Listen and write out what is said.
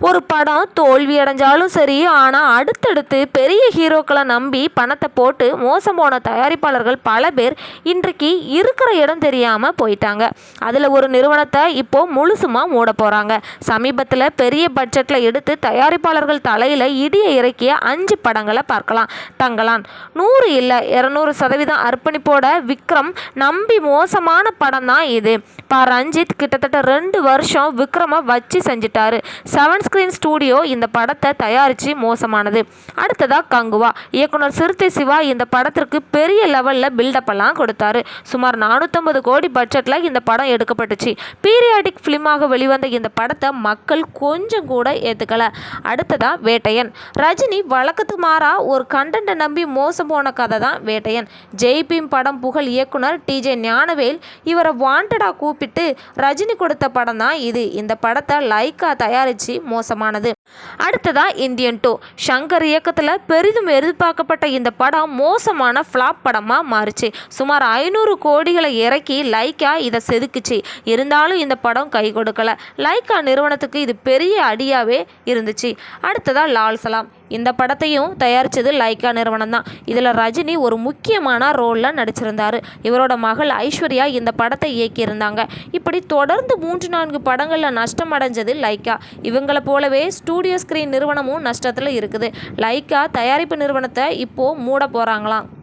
ஒரு படம் தோல்வி அடைஞ்சாலும் சரி ஆனால் அடுத்தடுத்து பெரிய ஹீரோக்களை நம்பி பணத்தை போட்டு மோசம் போன தயாரிப்பாளர்கள் பல பேர் இன்றைக்கு இருக்கிற இடம் தெரியாமல் போயிட்டாங்க. அதில் ஒரு நிறுவனத்தை இப்போ முழுசுமாக மூட போகிறாங்க சமீபத்தில் பெரிய பட்ஜெட்டில் எடுத்து தயாரிப்பாளர்கள் தலையில் இடியை இறக்கிய அஞ்சு படங்களை பார்க்கலாம். தங்கலான். நூறு இல்லை இரநூறு சதவீதம் அர்ப்பணிப்போட விக்ரம் நம்பி மோசமான படம் தான் இது. ப. ரஞ்சித் கிட்டத்தட்ட ரெண்டு வருஷம் விக்ரமை வச்சு செஞ்சிட்டாரு. செவன் ஸ்க்ரீன் ஸ்டூடியோ இந்த படத்தை தயாரித்து மோசமானது. அடுத்ததாக கங்குவா. இயக்குனர் சிறுத்தை சிவா இந்த படத்திற்கு பெரிய லெவலில் பில்டப் எல்லாம் கொடுத்தாரு. சுமார் நானூற்றம்பது கோடி பட்ஜெட்டில் இந்த படம் எடுக்கப்பட்டுச்சு. பீரியாடிக் ஃபிலிமாக வெளிவந்த இந்த படத்தை மக்கள் கொஞ்சம் கூட ஏற்றுக்கலை அடுத்ததாக வேட்டையன். ரஜினி வழக்கத்து மாறா ஒரு கண்டென்ட்டை நம்பி மோசம் போன கதை தான் வேட்டையன். ஜெய்பீம் படம் புகழ் இயக்குனர் டிஜே ஞானவேல் இவரை வாண்டடாக கூப்பிட்டு ரஜினி கொடுத்த படம் தான் இது. இந்த படத்தை லைக்கா தயாரித்து மோசமானது. அடுத்ததா இந்தியன் டூ. ஷங்கர் இயக்கத்தில் பெரிதும் எதிர்பார்க்கப்பட்ட இந்த படம் மோசமான ஃப்ளாப் படமாக மாறுச்சு. சுமார் ஐநூறு கோடிகளை இறக்கி லைக்கா இதை செதுக்குச்சு. இருந்தாலும் இந்த படம் கை கொடுக்கல. லைக்கா நிறுவனத்துக்கு இது பெரிய அடியாகவே இருந்துச்சு. அடுத்ததா லால் சலாம். இந்த படத்தையும் தயாரித்தது லைக்கா நிறுவனம் தான். இதில் ரஜினி ஒரு முக்கியமான ரோலில் நடிச்சிருந்தார். இவரோட மகள் ஐஸ்வர்யா இந்த படத்தை இயக்கியிருந்தாங்க. இப்படி தொடர்ந்து மூன்று நான்கு படங்களில் நஷ்டம் அடைஞ்சது லைக்கா. இவங்களை போலவே ஸ்டூடியோ ஸ்க்ரீன் நிறுவனமும் நஷ்டத்தில் இருக்குது. லைக்கா தயாரிப்பு நிறுவனத்தை இப்போது மூட போகிறாங்களாம்